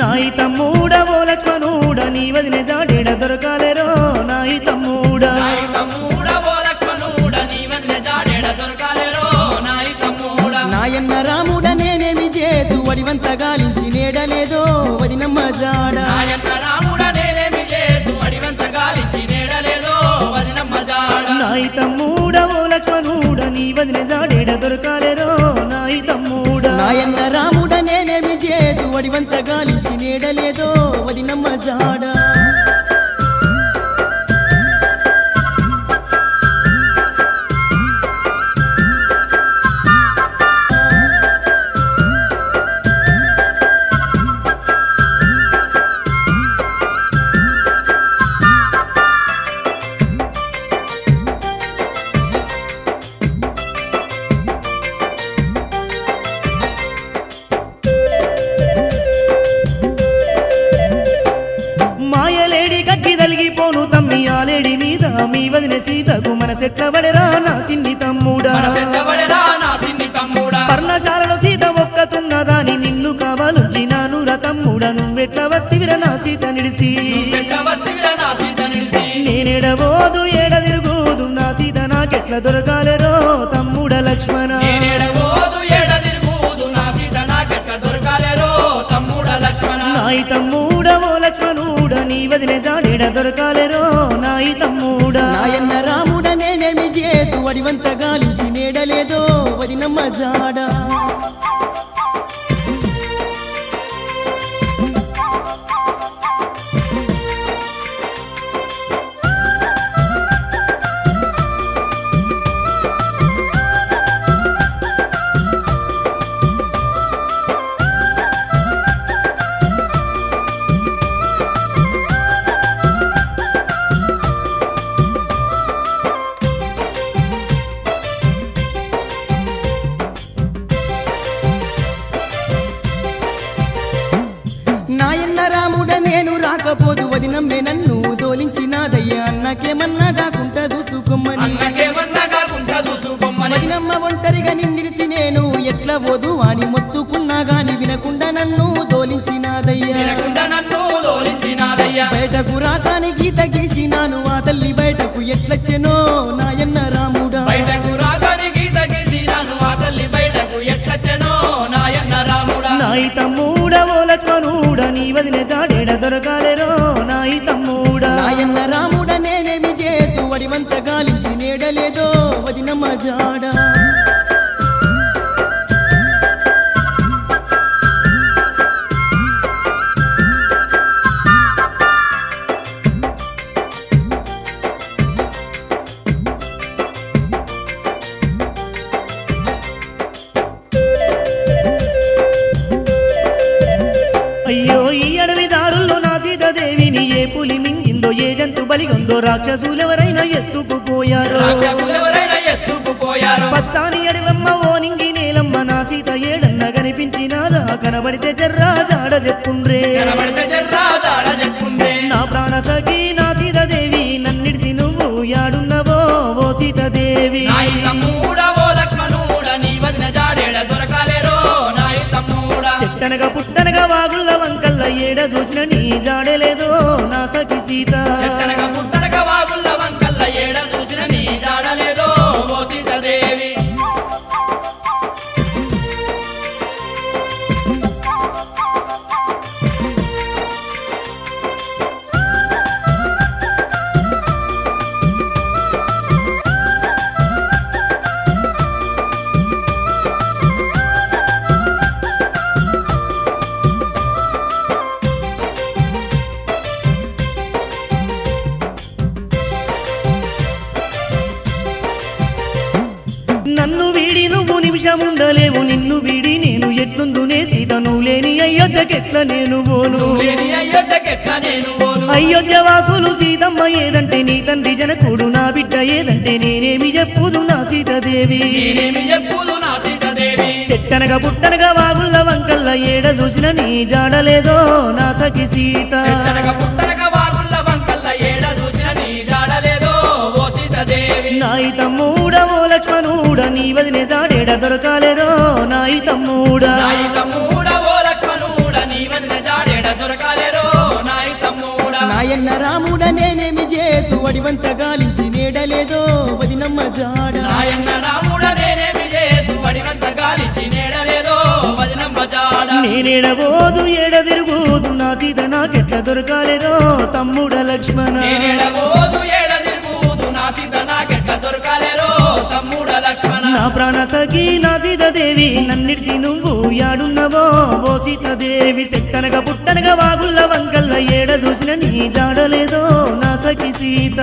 నాయి తమ్ముడవో లక్ష్మణుడ నీ వదిన జాడేడ దొరకాలేరో నాయి తమ్ముడ నాయన్న రాముడ నేనేమి చేతు వడివంత గాలించి నేడలేదో వదినమ్మ జాడ. నాయి తమ్ముడవో లక్ష్మణుడ నీ వదిన జాడేడ దొరకాలేరో నాయి తమ్ముడ నాయన్న వడివంత గాలించి నేడలేదో వదినమ్మ జాడా. మీ వదిన సీతకు మన చెట్ల పడరా నా చిన్ని తమ్ముడా. పర్ణశాలలో సీత ఒక్కతున్నదాని నిన్ను కావాలుంచి నానుర తమ్ముడా. నువ్వెట్ల నా సీత నిడిసి? వస్తివిరా నా సీత నిలిసి నేనెడబోదు ఏడ తిరుగుదు నా సీత నాకెట్ల దొరకాలేరో తమ్ముడ లక్ష్మణ. తమ్ముడ నాయి ఓ లక్ష్మణుడ నీ వదిన జాడేడ దొరకాలేరో నాయి తమ్ముడా. నాయన్న రాముడ నేనేమి చేతు? వడివంత గాలించి నేడలేదో వదినమ్మ జాడా. నేను రాకపోదు వదినమ్మే నన్ను దోలించినాదయ్యా. అన్నకేమన్నా కాకుండా చూసుకోమని. వదినమ్మ ఒంటరిగా నిండిసి నేను ఎట్లా పోదు అని మొత్తుకున్నా గాని వినకుండా నన్ను దోలించినాదయ్యా. బయటకు రాకాని గీత గీసినాను ఆ తల్లి బయటకు ఎట్లొచ్చెనో నాయన్న గాలించి నేడలేదో వదినమ్మ జాడ. అయ్యో ఈ అడవి దారుల్లో నా సీతాదేవిని ఏ పులి మింగిందో ఏ జంతు బలిగొందో రాక్షసులెవరైనా పుట్టనగా వాగుళ్ళ వంకల్ల ఏడ చూసిన నీ జాడలేదో నా సఖి సీత నిమిషముండలేవు నిన్ను వీడి నేను ఎట్లుందునే సీత నువ్వు లేని అయోధ్యకెట్ల నేను పోను. లేని అయ్యొద్దకెట్లా నేను పోను. అయోధ్య వాసులు సీతమ్మ ఏదంటే నీ తండ్రి జనకుడు నా బిడ్డ ఏదంటే నేనేమి చెప్పుదు నా సీతాదేవి. చెట్టనగా పుట్టనగా వాగుళ్ళ వంకల్ల ఏడ చూసిన నీ జాడలేదో నా సఖి సీత. నాయి తమ్ముడ ఓ లక్ష్మణుడ నీ వదిన జాడేడ దొరకాలేరో నాయి తమ్ముడ. నాయి తమ్ముడా ఓ లక్ష్మణుడా నీ వదిన జాడేడ దొరకాలేరో నాయి తమ్ముడా. నాయన్న రాముడ వడివంత గాలించి నేడలేదో వదినమ్మ జాడ. నాయన్న రాముడ నేనేమి చేయదు వడివంత గాలించి నేడలేదో వదినమ్మ జాడ. నేనేడబోదు ఏడ తిరుగుదు నా సీత నాకెట్ల దొరకాలేదో తమ్ముడ లక్ష్మణ. నేనేడబోదు ఏడ తిరుగుదు నా సీత నాకెట్ల లక్ష్మణ నా ప్రాణ సఖి నా సీతదేవి నన్నిడిసి నువ్వు యాడున్నవో? ఓ సీతదేవి చెట్టనగా పుట్టనగా వాగుల్ల వంకల్ల ఏడ చూసిన నీ జాడలేదో? నా సఖి సీత.